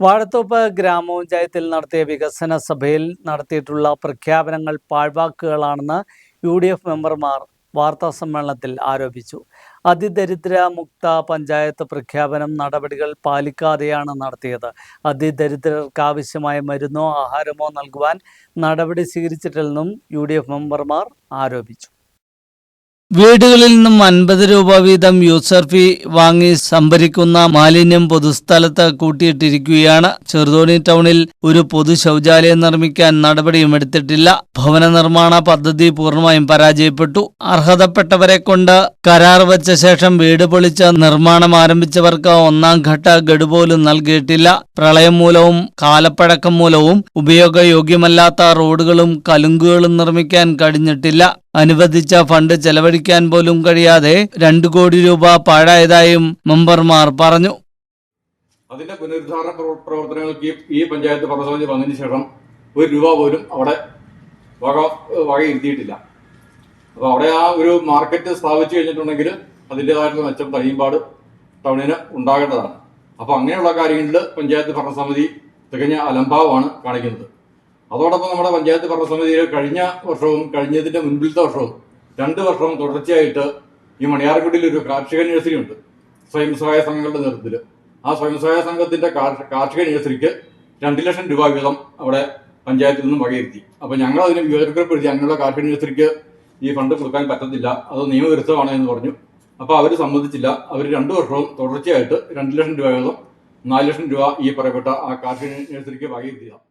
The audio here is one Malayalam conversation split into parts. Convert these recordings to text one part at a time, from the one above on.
വാഴത്തോപ്പ് ഗ്രാമപഞ്ചായത്തിൽ നടത്തിയ വികസന സഭയിൽ നടത്തിയിട്ടുള്ള പ്രഖ്യാപനങ്ങൾ പാഴ്വാക്കുകളാണെന്ന് യു ഡി എഫ് മെമ്പർമാർ വാർത്താ സമ്മേളനത്തിൽ ആരോപിച്ചു. അതിദരിദ്ര മുക്ത പഞ്ചായത്ത് പ്രഖ്യാപനം നടപടികൾ പാലിക്കാതെയാണ് നടത്തിയത്. അതിദരിദ്രർക്ക് ആവശ്യമായ മരുന്നോ ആഹാരമോ നൽകുവാൻ നടപടി സ്വീകരിച്ചിട്ടില്ലെന്നും യു ഡി എഫ് മെമ്പർമാർ ആരോപിച്ചു. വീടുകളിൽ നിന്നും അൻപത് രൂപ വീതം യൂസർ ഫീ വാങ്ങി സംഭരിക്കുന്ന മാലിന്യം പൊതുസ്ഥലത്ത് കൂട്ടിയിട്ടിരിക്കുകയാണ്. ചെറുതോണി ടൗണിൽ ഒരു പൊതു ശൗചാലയം നിർമ്മിക്കാൻ നടപടിയും എടുത്തിട്ടില്ല. ഭവന നിർമ്മാണ പദ്ധതി പൂർണമായും പരാജയപ്പെട്ടു. അർഹതപ്പെട്ടവരെ കൊണ്ട് കരാർ വച്ച ശേഷം വീട് പൊളിച്ച് നിർമ്മാണം ആരംഭിച്ചവർക്ക് ഒന്നാം ഘട്ട ഗഡു പോലും നൽകിയിട്ടില്ല. പ്രളയം മൂലവും കാലപ്പഴക്കം മൂലവും ഉപയോഗയോഗ്യമല്ലാത്ത റോഡുകളും കലുങ്കുകളും നിർമ്മിക്കാൻ കഴിഞ്ഞിട്ടില്ല. അനുവദിച്ച ഫണ്ട് ചെലവഴിക്കാൻ പോലും കഴിയാതെ രണ്ടു കോടി രൂപ പാഴായതായും മെമ്പർമാർ പറഞ്ഞു. അതിന്റെ പുനരുദ്ധാരണ പ്രവർത്തനങ്ങൾക്ക് ഈ- പഞ്ചായത്ത് ഭരണസമിതി വന്നതിന് ശേഷം ഒരു രൂപ പോലും അവിടെ വക വകയിരുത്തിയിട്ടില്ല. അപ്പോൾ അവിടെ ആ ഒരു മാർക്കറ്റ് സ്ഥാപിച്ചു കഴിഞ്ഞിട്ടുണ്ടെങ്കിൽ അതിന്റെതായിട്ടുള്ള മെച്ചം തയ്യമ്പാട് ടൗണിന് ഉണ്ടാകേണ്ടതാണ്. അപ്പോൾ അങ്ങനെയുള്ള കാര്യങ്ങളിൽ പഞ്ചായത്ത് ഭരണസമിതി തികഞ്ഞ അലംഭാവമാണ് കാണിക്കുന്നത്. അതോടൊപ്പം നമ്മുടെ പഞ്ചായത്ത് ഭരണസമിതിയിൽ കഴിഞ്ഞ വർഷവും കഴിഞ്ഞതിന്റെ മുൻപിലത്തെ വർഷവും രണ്ട് വർഷവും തുടർച്ചയായിട്ട് ഈ മണിയാർക്കുടിയിൽ ഒരു കാർഷിക നഴ്സറി ഉണ്ട്. സ്വയം സഹായ സംഘങ്ങളുടെ നേതൃത്വത്തിൽ. ആ സ്വയം സഹായ സംഘത്തിന്റെ കാർഷിക നഴ്സറിക്ക് രണ്ട് ലക്ഷം രൂപ വീതം അവിടെ പഞ്ചായത്തിൽ നിന്നും വകയിരുത്തി. അപ്പൊ ഞങ്ങൾ അതിന് വിവരക്കുറിപ്പെടുത്തി ഞങ്ങളുടെ കാർഷിക നഴ്സറിക്ക് ഈ ഫണ്ട് കൊടുക്കാൻ പറ്റത്തില്ല. അത് നിയമവിരുദ്ധമാണ് എന്ന് പറഞ്ഞു. അപ്പോൾ അവർ സമ്മതിച്ചില്ല. അവർ രണ്ട് വർഷവും തുടർച്ചയായിട്ട് രണ്ട് ലക്ഷം രൂപ വീതം നാല് ലക്ഷം രൂപ ഈ പറയപ്പെട്ട ആ കാർഷിക നഴ്സറിക്ക് വകയിരുത്തിയതാണ്.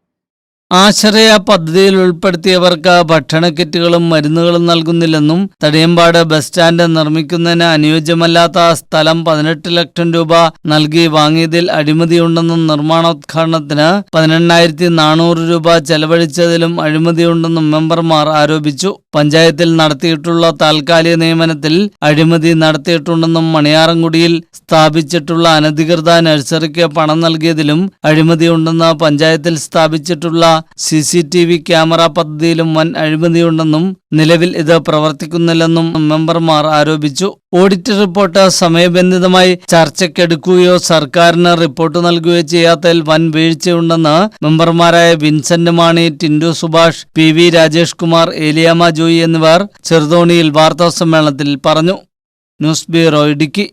ആശ്രയ പദ്ധതിയിൽ ഉൾപ്പെടുത്തിയവർക്ക് ഭക്ഷണ കിറ്റുകളും മരുന്നുകളും നൽകുന്നില്ലെന്നും തടിയമ്പാട് ബസ് സ്റ്റാൻഡ് നിർമ്മിക്കുന്നതിന് അനുയോജ്യമല്ലാത്ത സ്ഥലം പതിനെട്ട് ലക്ഷം രൂപ നൽകി വാങ്ങിയതിൽ അഴിമതിയുണ്ടെന്നും നിർമ്മാണോദ്ഘാടനത്തിന് പതിനെണ്ണായിരത്തി നാനൂറ് രൂപ ചെലവഴിച്ചതിലും അഴിമതിയുണ്ടെന്നും മെമ്പർമാർ ആരോപിച്ചു. പഞ്ചായത്തിൽ നടത്തിയിട്ടുള്ള താൽക്കാലിക നിയമനത്തിൽ അഴിമതി നടത്തിയിട്ടുണ്ടെന്നും മണിയാറൻകുടിയിൽ സ്ഥാപിച്ചിട്ടുള്ള അനധികൃത നഴ്സറിക്ക് പണം നൽകിയതിലും അഴിമതിയുണ്ടെന്ന് പഞ്ചായത്തിൽ സ്ഥാപിച്ചിട്ടുള്ള C C T V camera പദ്ധതിയിലും വൻ അഴിമതിയുണ്ടെന്നും നിലവിൽ ഇത് പ്രവർത്തിക്കുന്നില്ലെന്നും മെമ്പർമാർ ആരോപിച്ചു. ഓഡിറ്റ് റിപ്പോർട്ട് സമയബന്ധിതമായി ചർച്ചയ്ക്കെടുക്കുകയോ സർക്കാരിന് റിപ്പോർട്ട് നൽകുകയോ ചെയ്യാത്തതിൽ വൻ വീഴ്ചയുണ്ടെന്ന് മെമ്പർമാരായ Vincent Mani Tindu Subhash P V Rajesh Kumar Eliyamma Joy എന്നിവർ ചെറുതോണിയിൽ വാർത്താസമ്മേളനത്തിൽ പറഞ്ഞു. News bureau Idukki.